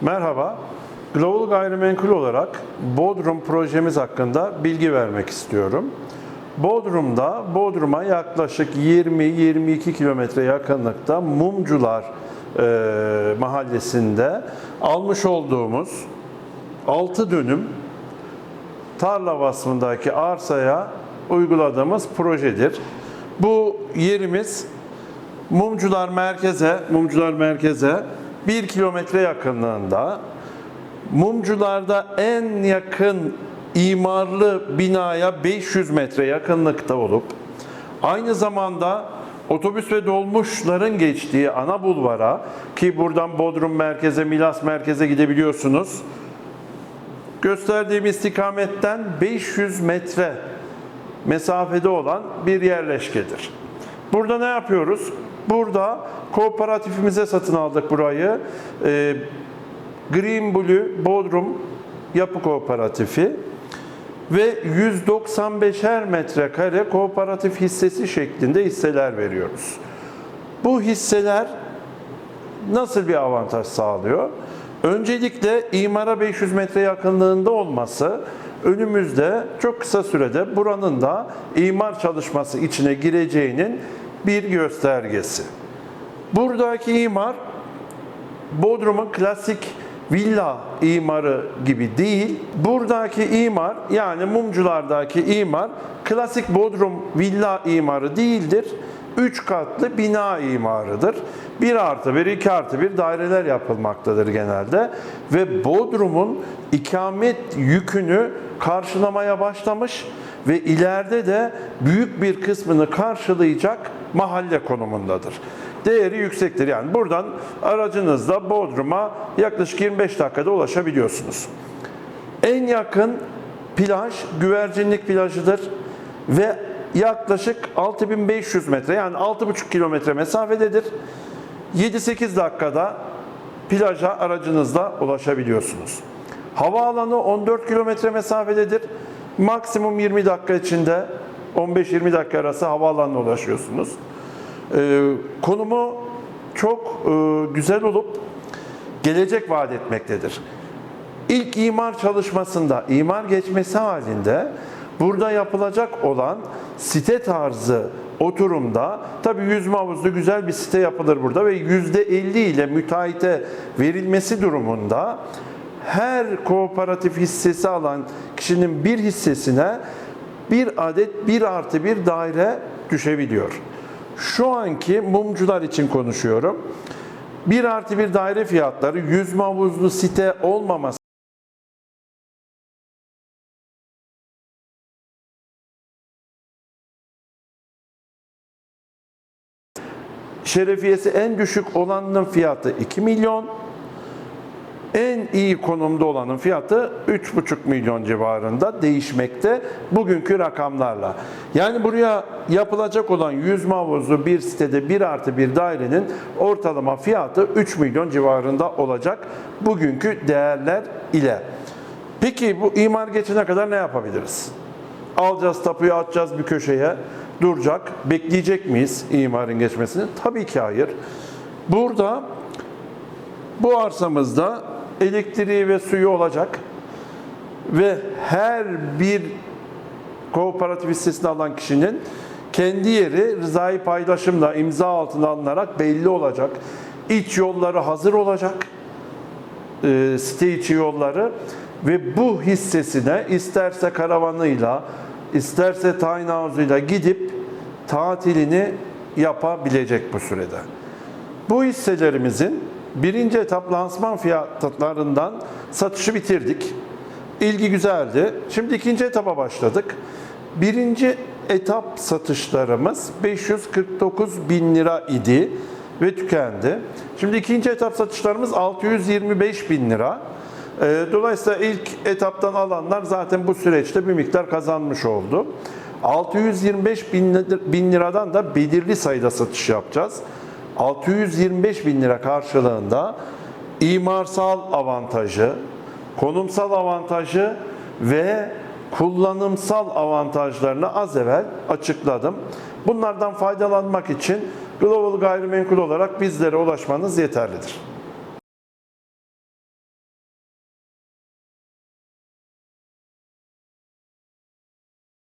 Merhaba. Global Gayrimenkul olarak Bodrum projemiz hakkında bilgi vermek istiyorum. Bodrum'da, Bodrum'a yaklaşık 20-22 kilometre yakınlıkta Mumcular e, mahallesinde almış olduğumuz 6 dönüm tarla vasfındaki arsaya uyguladığımız projedir. Bu yerimiz Mumcular merkeze, Mumcular merkeze 1 kilometre yakınlığında. Mumcularda en yakın imarlı binaya 500 metre yakınlıkta olup aynı zamanda otobüs ve dolmuşların geçtiği ana bulvara ki buradan Bodrum merkeze, Milas merkeze gidebiliyorsunuz. Gösterdiğim istikametten 500 metre mesafede olan bir yerleşkedir. Burada ne yapıyoruz? Burada kooperatifimize satın aldık burayı. Ee, Green Blue Bodrum Yapı Kooperatifi ve 195'er metrekare kooperatif hissesi şeklinde hisseler veriyoruz. Bu hisseler nasıl bir avantaj sağlıyor? Öncelikle imara 500 metre yakınlığında olması önümüzde çok kısa sürede buranın da imar çalışması içine gireceğinin bir göstergesi. Buradaki imar Bodrum'un klasik villa imarı gibi değil. Buradaki imar yani mumculardaki imar klasik Bodrum villa imarı değildir. 3 katlı bina imarıdır. 1 artı 1, 2 artı 1 daireler yapılmaktadır genelde. Ve Bodrum'un ikamet yükünü karşılamaya başlamış ve ileride de büyük bir kısmını karşılayacak mahalle konumundadır değeri yüksektir. Yani buradan aracınızla Bodrum'a yaklaşık 25 dakikada ulaşabiliyorsunuz. En yakın plaj güvercinlik plajıdır ve yaklaşık 6500 metre yani 6,5 kilometre mesafededir. 7-8 dakikada plaja aracınızla ulaşabiliyorsunuz. Havaalanı 14 kilometre mesafededir. Maksimum 20 dakika içinde 15-20 dakika arası havaalanına ulaşıyorsunuz. Ee, konumu çok e, güzel olup gelecek vaat etmektedir. İlk imar çalışmasında, imar geçmesi halinde burada yapılacak olan site tarzı oturumda tabi yüzme havuzlu güzel bir site yapılır burada ve %50 ile müteahhite verilmesi durumunda her kooperatif hissesi alan kişinin bir hissesine bir adet bir artı bir daire düşebiliyor. Şu anki mumcular için konuşuyorum. Bir artı bir daire fiyatları yüzme havuzlu site olmaması şerefiyesi en düşük olanın fiyatı 2 milyon. En iyi konumda olanın fiyatı 3,5 milyon civarında değişmekte bugünkü rakamlarla. Yani buraya yapılacak olan yüzme havuzlu bir sitede 1 artı bir dairenin ortalama fiyatı 3 milyon civarında olacak bugünkü değerler ile. Peki bu imar geçene kadar ne yapabiliriz? Alacağız tapuyu atacağız bir köşeye duracak. Bekleyecek miyiz imarın geçmesini? Tabii ki hayır. Burada bu arsamızda elektriği ve suyu olacak ve her bir kooperatif hissesini alan kişinin kendi yeri rızayı paylaşımla imza altına alınarak belli olacak. İç yolları hazır olacak. E, site içi yolları ve bu hissesine isterse karavanıyla isterse tayin havuzuyla gidip tatilini yapabilecek bu sürede. Bu hisselerimizin birinci etap lansman fiyatlarından satışı bitirdik. İlgi güzeldi. Şimdi ikinci etapa başladık. Birinci etap satışlarımız 549 bin lira idi ve tükendi. Şimdi ikinci etap satışlarımız 625 bin lira. Ee, Dolayısıyla ilk etaptan alanlar zaten bu süreçte bir miktar kazanmış oldu. 625 bin liradan da belirli sayıda satış yapacağız. 625 bin lira karşılığında imarsal avantajı, konumsal avantajı ve kullanımsal avantajlarını az evvel açıkladım. Bunlardan faydalanmak için Global Gayrimenkul olarak bizlere ulaşmanız yeterlidir.